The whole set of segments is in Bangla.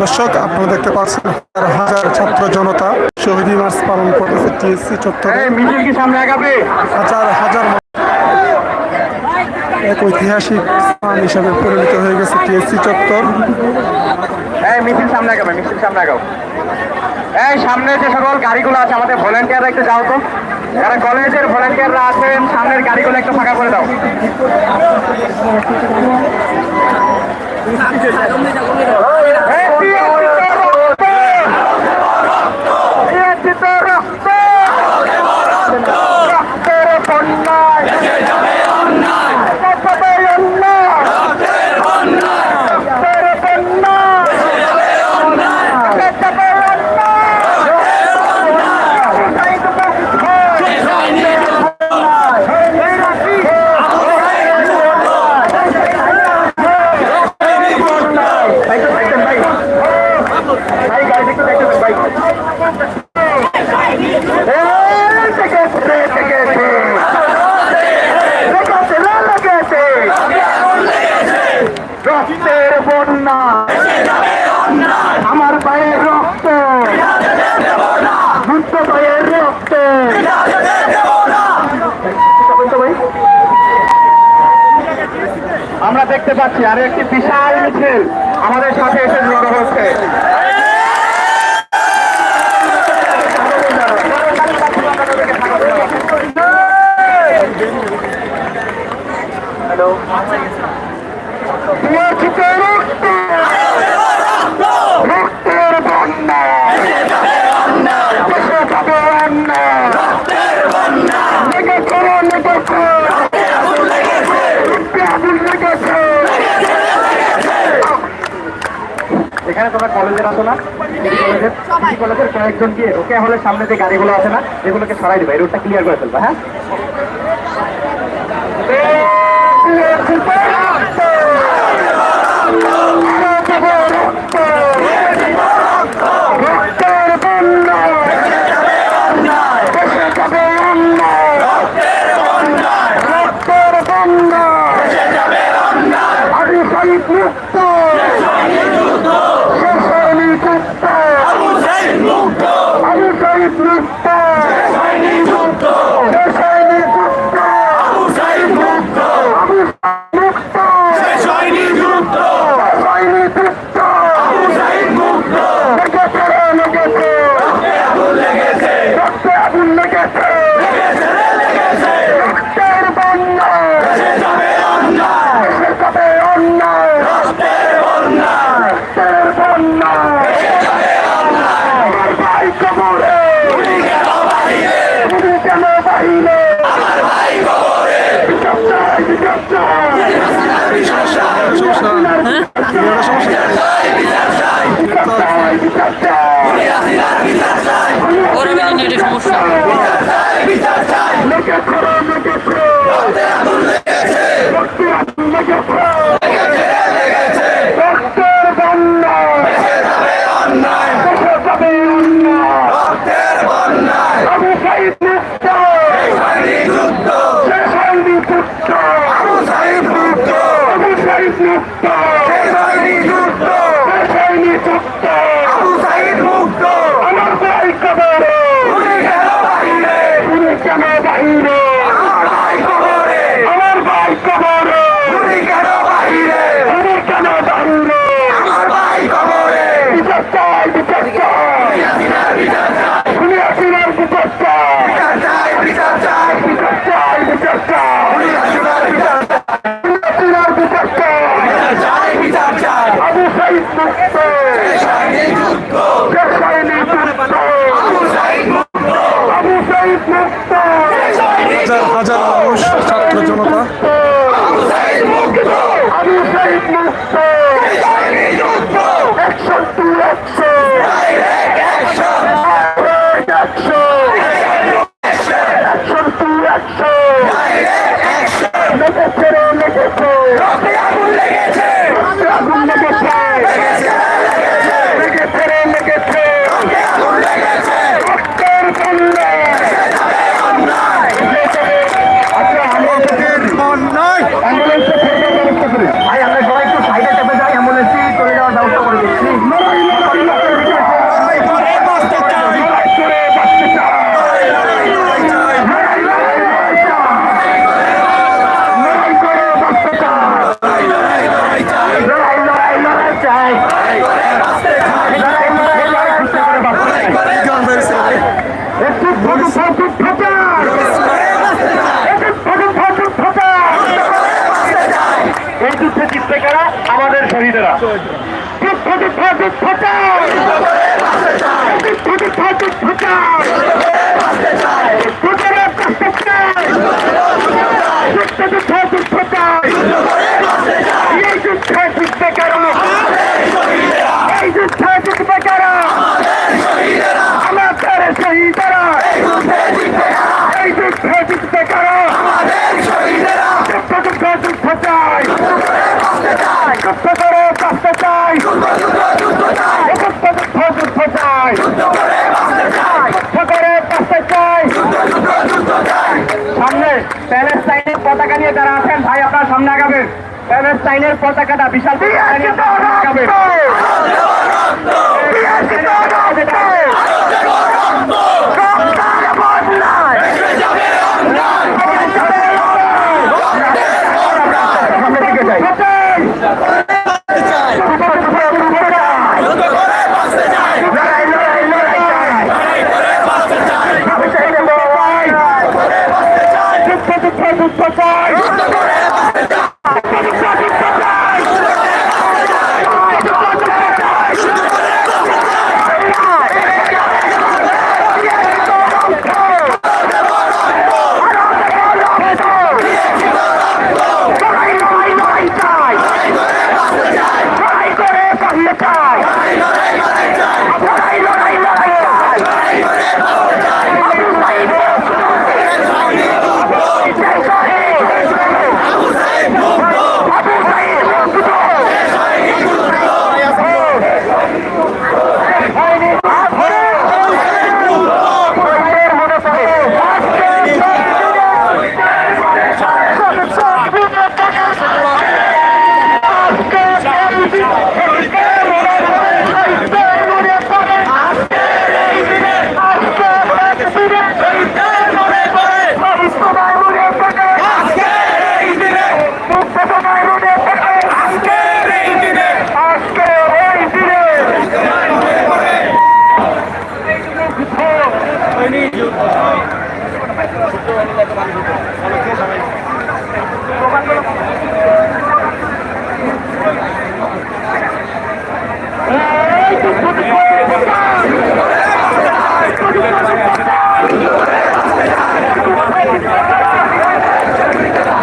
দর্শক আপনারা দেখতে পাচ্ছেন হাজার ছাত্র জনতা শহীদি মার্চ পালন করতেছে টিএসসি চত্বরে। হাজার হাজার এক ঐতিহাসিক স্থান হিসাবে পরিণত হয়ে গেছে টিএসসি চত্বর। মিছিল সামনে আগাবে মিছিল সামনে আগাও। এই সামনে যে সকল গাড়িগুলো আছে আমাদের ভলেন্টিয়াররা একটু যাও তো। যারা কলেজের ভলেন্টিয়াররা আছেন সামনের গাড়িগুলো একটু ফাঁকা করে দাও। এই দেখতে পাচ্ছি আর একটি বিশাল মিছিল আমাদের সাথে এসে জড়ো হচ্ছে। হ্যালো তোমরা কলেজের আসো না। কলেজের কলেজের কয়েকজন গিয়ে ওকে হলে সামনে যে গাড়িগুলো আছে না, এগুলোকে সরাই দেবে। এই রোডটা ক্লিয়ার করে ফেলবা হ্যাঁ? সমস্যা। লেগে Action প্যালেস্টাইনের পতাকাটা বিশাল যাবে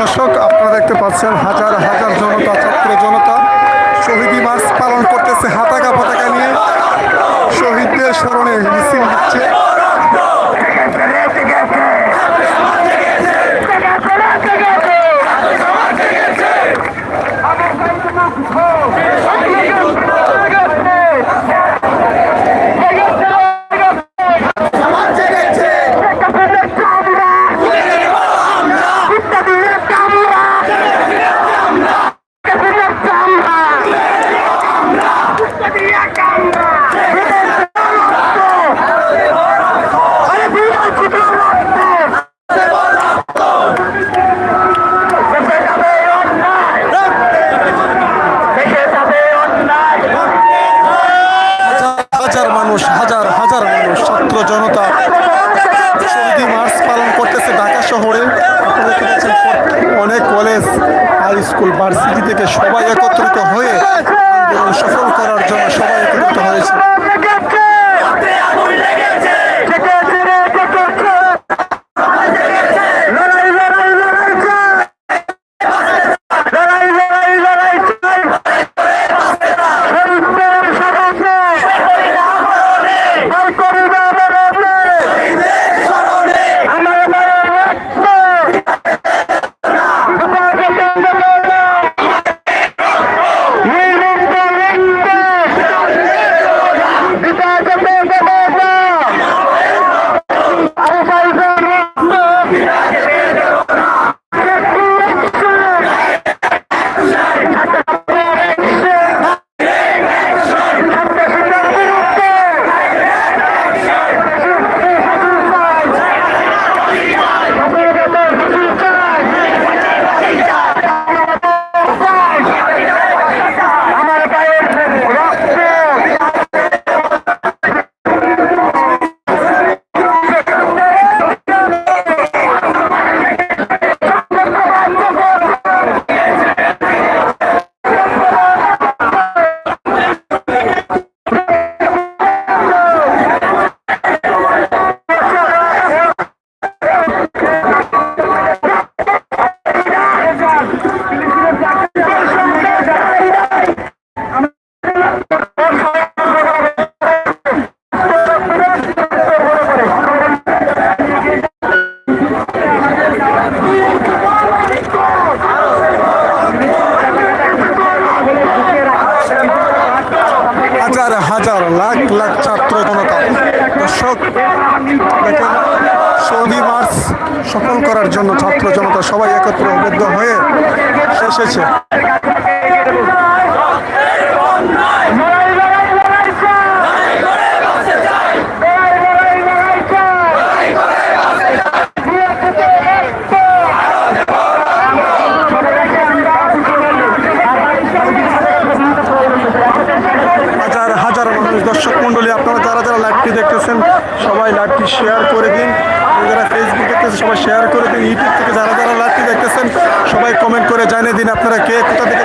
দর্শক, আপনারা দেখতে পাচ্ছেন হাজার হাজার জনতা, ছাত্র জনতা শহীদি মাস পালন করতেছে হাতাকা পতাকা নিয়ে। শহীদদের স্মরণে মিছিল হচ্ছে। জনতা সবাই একত্রবদ্ধ হয়ে এসেছে দর্শক মন্ডলী আপনারা যারা যারা লাইভটি দেখতেছেন, সবাই লাইভটি শেয়ার করে দিন। যারা ফেসবুক দেখতেছেন, সবাই শেয়ার করে দিন। ইউটিউব থেকে যারা যারা লাইভটি দেখতেছেন সবাই কমেন্ট করে জানিয়ে দিন আপনারা কে কোথা থেকে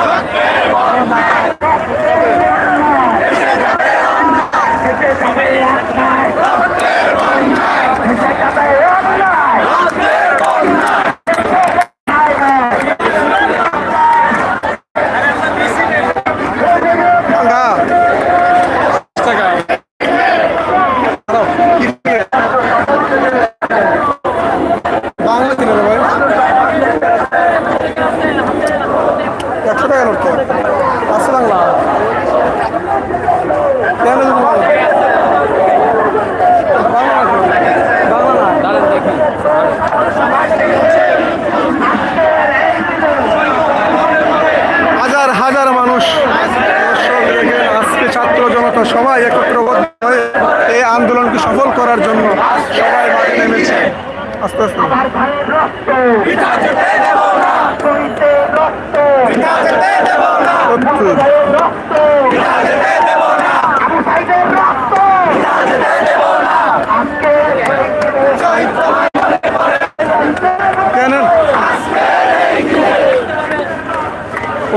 Fuck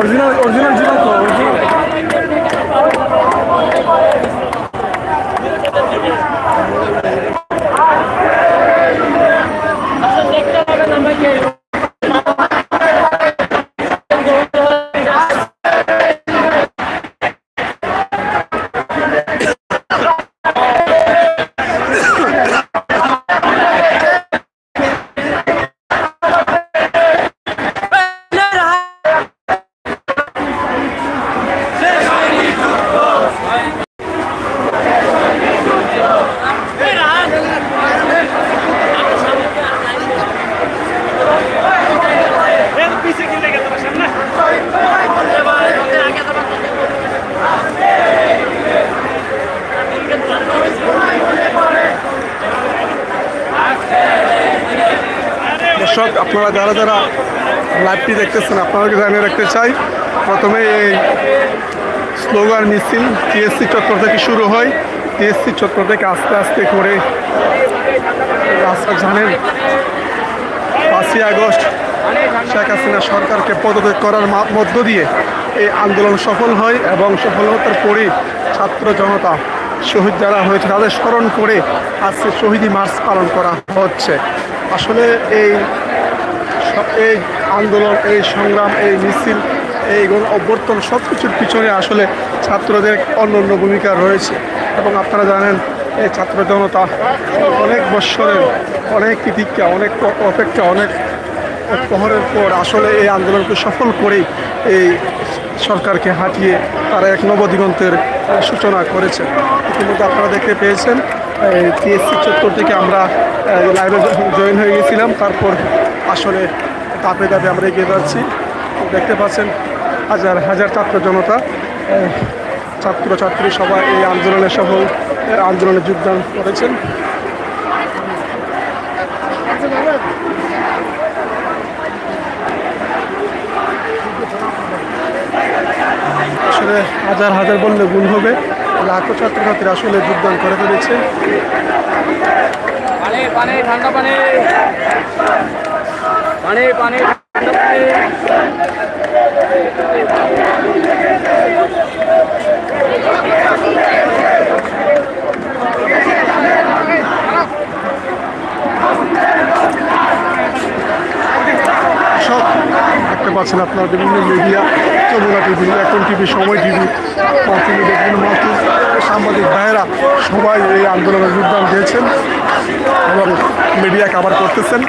অরিজিনাল অরিজিনাল আপনারা যারা যারা লাইভটি দেখতেছেন আপনাদেরকে জানিয়ে রাখতে চাই। প্রথমে এই স্লোগান মিছিল টিএসসি চত্বর থেকে শুরু হয়। টিএসসি চত্বর থেকে আস্তে আস্তে করে রাস্তা জানেন পাঁচই আগস্ট শেখ হাসিনা সরকারকে পদত্যাগ করার মধ্য দিয়ে এই আন্দোলন সফল হয় এবং সফলতার পরে ছাত্র জনতা শহীদ যারা হয়েছে, তাদের স্মরণ করে আজকে শহীদি মার্চ পালন করা হচ্ছে। আসলে এই এই আন্দোলন, এই সংগ্রাম, এই মিছিল, এই অভ্যর্থন সব কিছুর পিছনে আসলে ছাত্রদের অন্য অন্য ভূমিকা রয়েছে। এবং আপনারা জানেন, এই ছাত্র জনতা অনেক বৎসরের অনেক প্রতীক্ষা অনেক অপেক্ষা, অনেক প্রহরের পর আসলে এই আন্দোলনকে সফল করেই এই সরকারকে হাঁটিয়ে তারা এক নবদিগন্তের সূচনা করেছে। ইতিমধ্যে আপনারা দেখতে পেয়েছেন টিএসসি চত্বর থেকে আমরা লাইভে জয়েন হয়ে গেছিলাম। তারপর আসলে ধাপে ধাপে আমরা এগিয়ে যাচ্ছি। দেখতে পাচ্ছেন হাজার হাজার ছাত্র জনতা ছাত্র ছাত্রী সবাই এই আন্দোলনে সফল আহ, আন্দোলনে যোগদান করেছেন। আসলে হাজার হাজার বললে গুণ হবে। লাখো ছাত্রছাত্রী আসলে যোগদান করে ফেলেছে। ঠান্ডা পানি। পানি পানি দেখতে পাচ্ছেন আপনার বিভিন্ন media Jamuna TV Ekhon TV Somoy TV বিভিন্ন মাধ্যম সাংবাদিক ভাইয়েরা সবাই এই আন্দোলনের যোগদান দিয়েছেন এবং মিডিয়া আবার করতেছেন।